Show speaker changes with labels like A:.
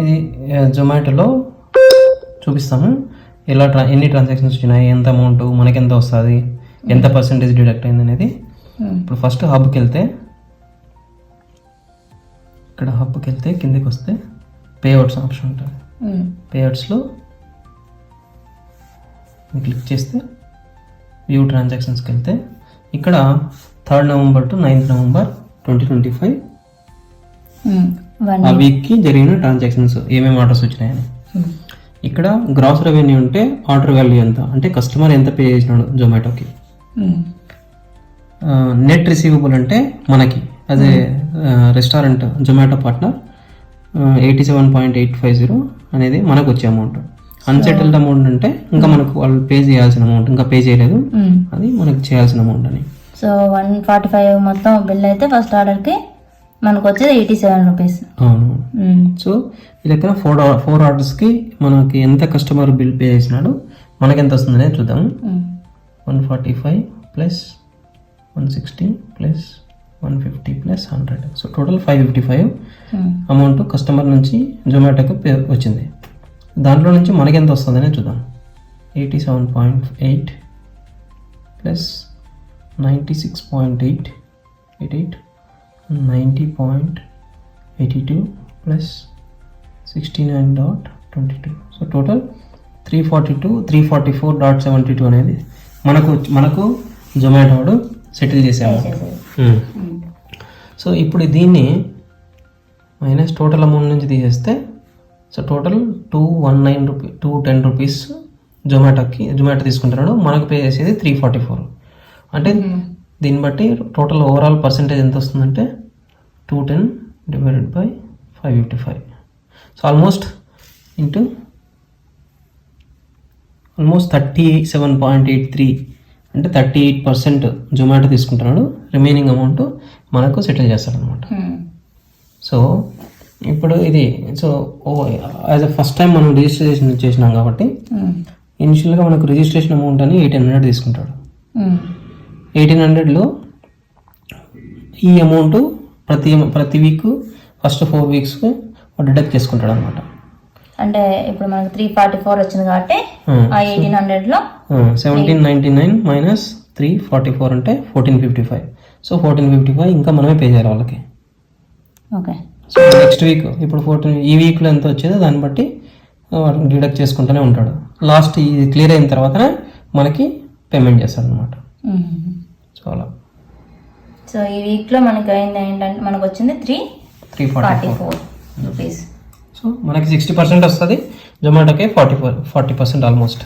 A: ఇది జొమాటోలో చూపిస్తాము. ఎలా ట్రా ఎన్ని ట్రాన్సాక్షన్స్ వచ్చినాయి ఎంత అమౌంట్ మనకి ఎంత వస్తుంది ఎంత పర్సెంటేజ్ డిడక్ట్ అయింది అనేది.
B: ఉమ్,
A: ఇప్పుడు ఫస్ట్ హబ్కి వెళ్తే ఇక్కడ హబ్కి వెళ్తే కిందికి వస్తే పేఅవుట్స్ ఆప్షన్ ఉంటుంది పేఅవుట్స్లో క్లిక్ చేస్తే వ్యూ ట్రాన్సాక్షన్స్కి వెళ్తే ఇక్కడ third November to ninth November twenty twenty five ఆ వీక్కి జరిగిన ట్రాన్సాక్షన్స్ ఏమేమి ఆర్డర్స్ వచ్చినాయని.
B: ఉమ్,
A: ఇక్కడ గ్రాస్ రెవెన్యూ ఉంటే ఆర్డర్ వాల్యూ ఎంత? అంటే కస్టమర్ ఎంత పే చేసినాడు జొమాటోకి నెట్ రిసీవబుల్ అంటే మనకి అదే restaurant Zomato partner eighty seven point eight five zero అనేది మనకు వచ్చే అమౌంట్ అన్సెటిల్డ్ అమౌంట్ అంటే ఇంకా మనకు వాళ్ళు పే చేయాల్సిన అమౌంట్ ఇంకా పే చేయలేదు.
B: ఉమ్.
A: అది మనకు చేయాల్సిన అమౌంట్ అని.
B: సో వన్ ఫార్టీ ఫైవ్ మొత్తం బిల్ అయితే ఫస్ట్ ఆర్డర్కి మనకు వచ్చేది ఎయిటీ సెవెన్ రూపీస్
A: అవును సో ఈ లెక్కన ఫోర్ ఫోర్ ఆర్డర్స్కి మనకి ఎంత కస్టమర్ బిల్ పే చేసినాడు మనకి ఎంత వస్తుంది అనేది చూద్దాం. One forty five plus one sixty plus one fifty plus hundred so total five fifty five amount customer నుంచి జొమాటోకి పే వచ్చింది. దాంట్లో నుంచి మనకి ఎంత వస్తుందనే చూద్దాం. Eighty seven point eight plus ninety six point eight eight eight ninety point eighty two plus sixty nine dot twenty two so total three forty two three forty four dot seventy two అనేది మనకు మనకు జొమాటో వాడు settle చేసాము. ఉమ్, so ఇప్పుడు దీన్ని minus total amount నుంచి తీసేస్తే so total two one nine rupee two ten rupees జొమాటోకి Zomato తీసుకుంటున్నాడు. మనకు పే చేసేది త్రీ ఫార్టీ ఫోర్ అంటే
B: ఉమ్,
A: దీన్ని బట్టి టోటల్ ఓవరాల్ పర్సంటేజ్ ఎంత వస్తుందంటే two ten divided by five fifty five so almost into almost thirty seven point eight three అంటే thirty eight percent Zomato తీసుకుంటున్నాడు. రిమైనింగ్ అమౌంట్ మనకు సెటిల్ చేస్తాడు అనమాట
B: ఉమ్,
A: సో ఇప్పుడు ఇది so as a first time మనం రిజిస్ట్రేషన్ చేసినాం కాబట్టి ఇనిషియల్గా మనకు రిజిస్ట్రేషన్ అమౌంట్ అని ఎయిటీన్ హండ్రెడ్ తీసుకుంటాడు.
B: ఉమ్,
A: ఎయిటీన్ హండ్రెడ్లో ఈ అమౌంట్ ప్రతి ప్రతి వీక్ ఫస్ట్ ఫోర్ వీక్స్కి డిడక్ట్ చేసుకుంటాడు అనమాట
B: అంటే ఇప్పుడు మనకు త్రీ ఫార్టీ ఫోర్ వచ్చింది కాబట్టి ఆ ఎయిటీన్ హండ్రెడ్లో
A: seventeen ninety nine minus three forty four అంటే fourteen fifty five so fourteen fifty five ఇంకా మనమే పే చేయాలి వాళ్ళకి.
B: ఓకే.
A: సో నెక్స్ట్ వీక్ ఇప్పుడు ఫోర్టీన్ ఈ వీక్లో ఎంత వచ్చేదో దాన్ని బట్టి డిడక్ట్ చేసుకుంటూనే ఉంటాడు. లాస్ట్ ఇది క్లియర్ అయిన తర్వాతనే మనకి పేమెంట్ చేస్తాడు అనమాట
B: ఉమ్.
A: సో
B: ఈ వీక్లో మనకి అయింది ఏంటంటే మనకు వచ్చింది three
A: three forty four
B: rupees
A: so మనకి సిక్స్టీ పర్సెంట్ వస్తుంది జొమాటోకి forty four forty percent almost.